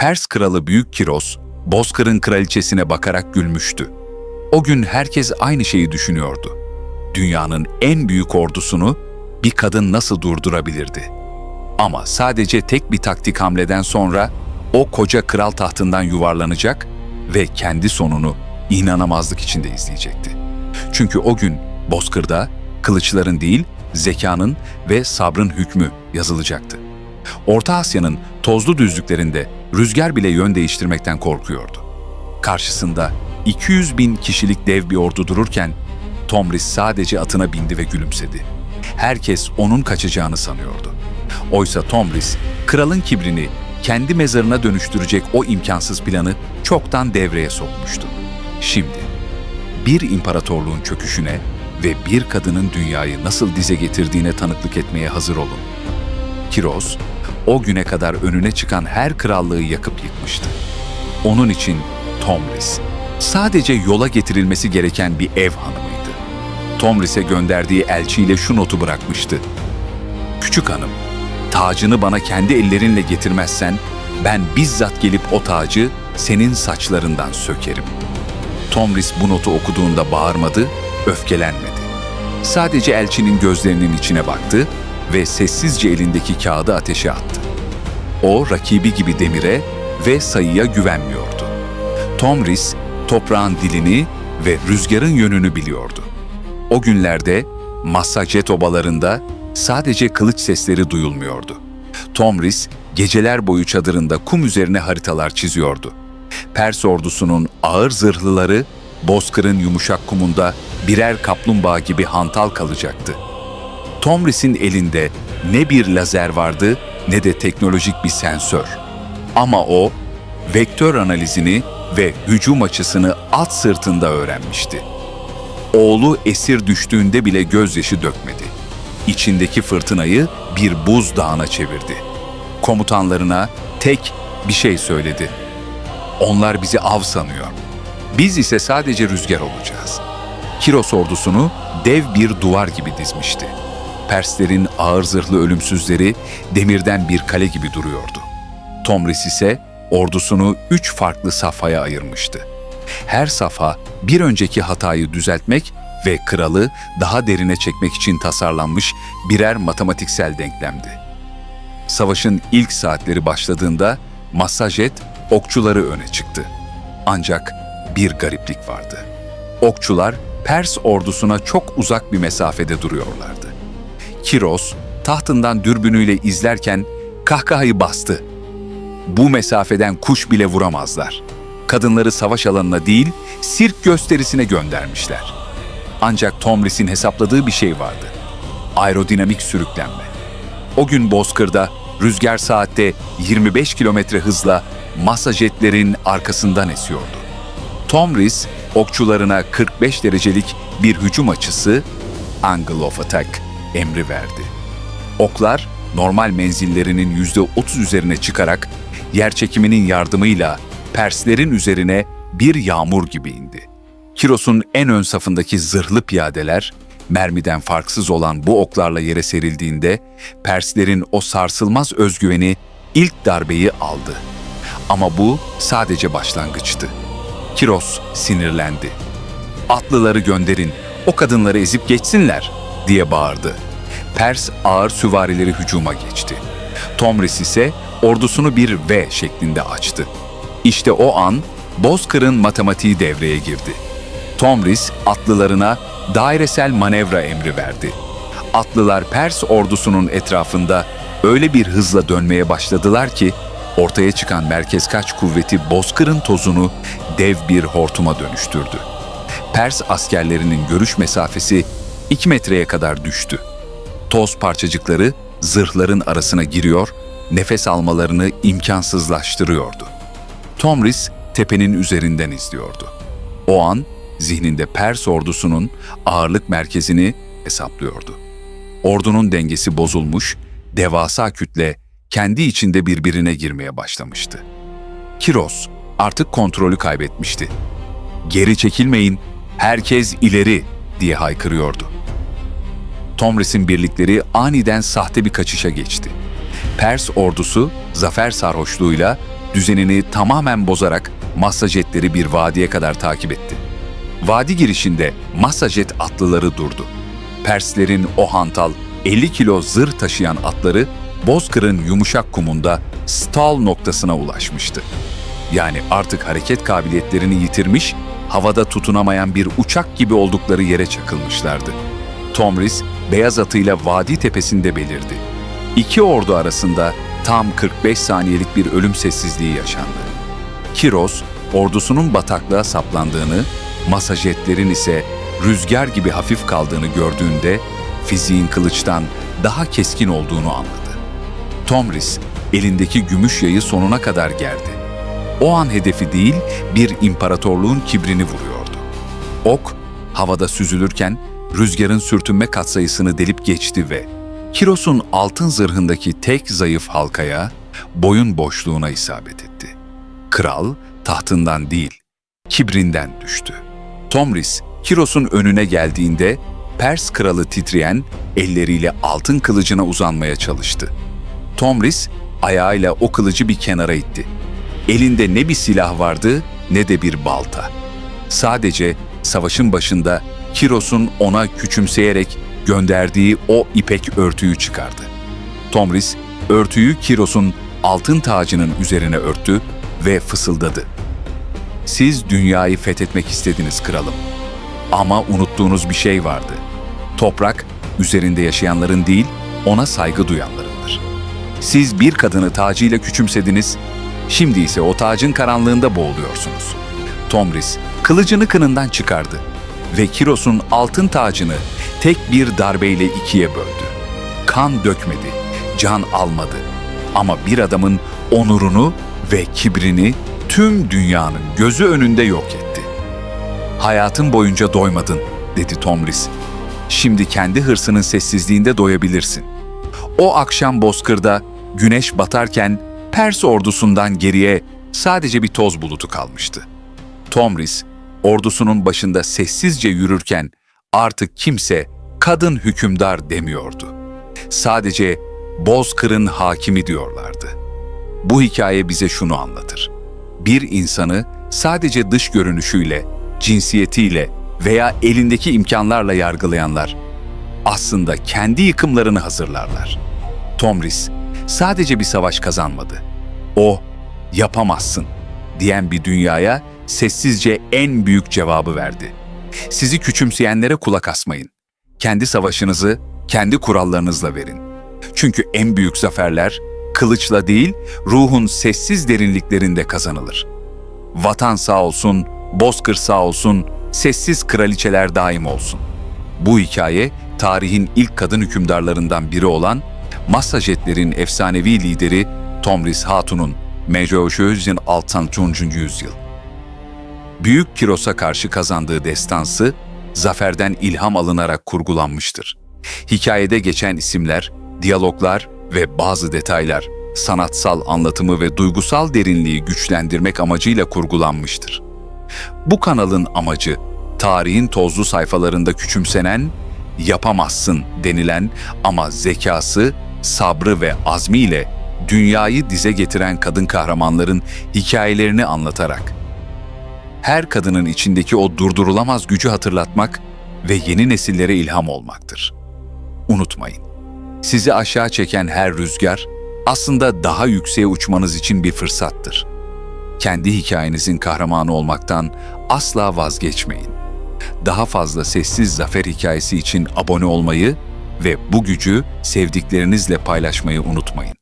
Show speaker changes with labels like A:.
A: Pers kralı Büyük Kiros, Bozkır'ın kraliçesine bakarak gülmüştü. O gün herkes aynı şeyi düşünüyordu. Dünyanın en büyük ordusunu bir kadın nasıl durdurabilirdi? Ama sadece tek bir taktik hamleden sonra o koca kral tahtından yuvarlanacak ve kendi sonunu inanamazlık içinde izleyecekti. Çünkü o gün Bozkır'da kılıçların değil, zekanın ve sabrın hükmü yazılacaktı. Orta Asya'nın tozlu düzlüklerinde rüzgar bile yön değiştirmekten korkuyordu. Karşısında 200 bin kişilik dev bir ordu dururken Tomris sadece atına bindi ve gülümsedi. Herkes onun kaçacağını sanıyordu. Oysa Tomris, kralın kibrini kendi mezarına dönüştürecek o imkansız planı çoktan devreye sokmuştu. Şimdi bir imparatorluğun çöküşüne ve bir kadının dünyayı nasıl dize getirdiğine tanıklık etmeye hazır olun. Kiros, o güne kadar önüne çıkan her krallığı yakıp yıkmıştı. Onun için Tomris, sadece yola getirilmesi gereken bir ev hanımıydı. Tomris'e gönderdiği elçiyle şu notu bırakmıştı. Küçük hanım, tacını bana kendi ellerinle getirmezsen, ben bizzat gelip o tacı senin saçlarından sökerim. Tomris bu notu okuduğunda bağırmadı, öfkelenmedi. Sadece elçinin gözlerinin içine baktı ve sessizce elindeki kağıdı ateşe attı. O rakibi gibi demire ve sayıya güvenmiyordu. Tomris toprağın dilini ve rüzgarın yönünü biliyordu. O günlerde Massaget obalarında sadece kılıç sesleri duyulmuyordu. Tomris geceler boyu çadırında kum üzerine haritalar çiziyordu. Pers ordusunun ağır zırhlıları Bozkır'ın yumuşak kumunda birer kaplumbağa gibi hantal kalacaktı. Tomris'in elinde ne bir lazer vardı ne de teknolojik bir sensör. Ama o vektör analizini ve hücum açısını at sırtında öğrenmişti. Oğlu esir düştüğünde bile gözyaşı dökmedi. İçindeki fırtınayı bir buz dağına çevirdi. Komutanlarına tek bir şey söyledi. Onlar bizi av sanıyor. Biz ise sadece rüzgar olacağız. Kiros ordusunu dev bir duvar gibi dizmişti. Perslerin ağır zırhlı ölümsüzleri demirden bir kale gibi duruyordu. Tomris ise ordusunu üç farklı safhaya ayırmıştı. Her safha bir önceki hatayı düzeltmek ve kralı daha derine çekmek için tasarlanmış birer matematiksel denklemdi. Savaşın ilk saatleri başladığında Massajet okçuları öne çıktı. Ancak bir gariplik vardı. Okçular Pers ordusuna çok uzak bir mesafede duruyorlardı. Kiros tahtından dürbünüyle izlerken kahkahayı bastı. Bu mesafeden kuş bile vuramazlar. Kadınları savaş alanına değil, sirk gösterisine göndermişler. Ancak Tomris'in hesapladığı bir şey vardı. Aerodinamik sürüklenme. O gün Bozkır'da rüzgar saatte 25 kilometre hızla masa jetlerin arkasından esiyordu. Tomris okçularına 45 derecelik bir hücum açısı angle of attack emri verdi. Oklar normal menzillerinin %30 üzerine çıkarak yer çekiminin yardımıyla Perslerin üzerine bir yağmur gibi indi. Kiros'un en ön safındaki zırhlı piyadeler mermiden farksız olan bu oklarla yere serildiğinde Perslerin o sarsılmaz özgüveni ilk darbeyi aldı. Ama bu sadece başlangıçtı. Kiros sinirlendi. Atlıları gönderin, o kadınları ezip geçsinler diye bağırdı. Pers ağır süvarileri hücuma geçti. Tomris ise ordusunu bir V şeklinde açtı. İşte o an Bozkır'ın matematiği devreye girdi. Tomris atlılarına dairesel manevra emri verdi. Atlılar Pers ordusunun etrafında öyle bir hızla dönmeye başladılar ki ortaya çıkan merkez kaç kuvveti Bozkır'ın tozunu dev bir hortuma dönüştürdü. Pers askerlerinin görüş mesafesi 2 metreye kadar düştü. Toz parçacıkları zırhların arasına giriyor, nefes almalarını imkansızlaştırıyordu. Tomris tepenin üzerinden izliyordu. O an zihninde Pers ordusunun ağırlık merkezini hesaplıyordu. Ordunun dengesi bozulmuş, devasa kütle kendi içinde birbirine girmeye başlamıştı. Kiros artık kontrolü kaybetmişti. Geri çekilmeyin, herkes ileri diye haykırıyordu. Tomris'in birlikleri aniden sahte bir kaçışa geçti. Pers ordusu zafer sarhoşluğuyla düzenini tamamen bozarak massajetleri bir vadiye kadar takip etti. Vadi girişinde massajet atlıları durdu. Perslerin o hantal 50 kilo zırh taşıyan atları Bozkır'ın yumuşak kumunda stall noktasına ulaşmıştı. Yani artık hareket kabiliyetlerini yitirmiş, havada tutunamayan bir uçak gibi oldukları yere çakılmışlardı. Tomris, beyaz atıyla vadi tepesinde belirdi. İki ordu arasında tam 45 saniyelik bir ölüm sessizliği yaşandı. Kiros, ordusunun bataklığa saplandığını, masajetlerin ise rüzgar gibi hafif kaldığını gördüğünde fiziğin kılıçtan daha keskin olduğunu anladı. Tomris, elindeki gümüş yayı sonuna kadar gerdi. O an hedefi değil, bir imparatorluğun kibrini vuruyordu. Ok, havada süzülürken rüzgarın sürtünme katsayısını delip geçti ve Kiros'un altın zırhındaki tek zayıf halkaya, boyun boşluğuna isabet etti. Kral tahtından değil, kibrinden düştü. Tomris, Kiros'un önüne geldiğinde Pers kralı titreyen elleriyle altın kılıcına uzanmaya çalıştı. Tomris ayağıyla o kılıcı bir kenara itti. Elinde ne bir silah vardı ne de bir balta. Sadece savaşın başında Kiros'un ona küçümseyerek gönderdiği o ipek örtüyü çıkardı. Tomris örtüyü Kiros'un altın tacının üzerine örttü ve fısıldadı. Siz dünyayı fethetmek istediniz kralım. Ama unuttuğunuz bir şey vardı. Toprak üzerinde yaşayanların değil, ona saygı duyanlarındır. Siz bir kadını tacıyla küçümsediniz, şimdi ise o tacın karanlığında boğuluyorsunuz. Tomris kılıcını kınından çıkardı ve Kiros'un altın tacını tek bir darbeyle ikiye böldü. Kan dökmedi, can almadı ama bir adamın onurunu ve kibrini tüm dünyanın gözü önünde yok etti. Hayatın boyunca doymadın, dedi Tomris. Şimdi kendi hırsının sessizliğinde doyabilirsin. O akşam bozkırda güneş batarken Pers ordusundan geriye sadece bir toz bulutu kalmıştı. Tomris, ordusunun başında sessizce yürürken artık kimse kadın hükümdar demiyordu. Sadece Bozkır'ın hakimi diyorlardı. Bu hikaye bize şunu anlatır. Bir insanı sadece dış görünüşüyle, cinsiyetiyle veya elindeki imkanlarla yargılayanlar aslında kendi yıkımlarını hazırlarlar. Tomris sadece bir savaş kazanmadı. O yapamazsın diyen bir dünyaya sessizce en büyük cevabı verdi. Sizi küçümseyenlere kulak asmayın. Kendi savaşınızı kendi kurallarınızla verin. Çünkü en büyük zaferler kılıçla değil, ruhun sessiz derinliklerinde kazanılır. Vatan sağ olsun, bozkır sağ olsun, sessiz kraliçeler daim olsun. Bu hikaye tarihin ilk kadın hükümdarlarından biri olan Massajetlerin efsanevi lideri Tomris Hatun'un Mejoşözün Altantuncu yüzyıl. Büyük Kiros'a karşı kazandığı destansı, zaferden ilham alınarak kurgulanmıştır. Hikayede geçen isimler, diyaloglar ve bazı detaylar sanatsal anlatımı ve duygusal derinliği güçlendirmek amacıyla kurgulanmıştır. Bu kanalın amacı tarihin tozlu sayfalarında küçümsenen, yapamazsın denilen ama zekası, sabrı ve azmiyle dünyayı dize getiren kadın kahramanların hikayelerini anlatarak her kadının içindeki o durdurulamaz gücü hatırlatmak ve yeni nesillere ilham olmaktır. Unutmayın, sizi aşağı çeken her rüzgar aslında daha yükseğe uçmanız için bir fırsattır. Kendi hikayenizin kahramanı olmaktan asla vazgeçmeyin. Daha fazla sessiz zafer hikayesi için abone olmayı ve bu gücü sevdiklerinizle paylaşmayı unutmayın.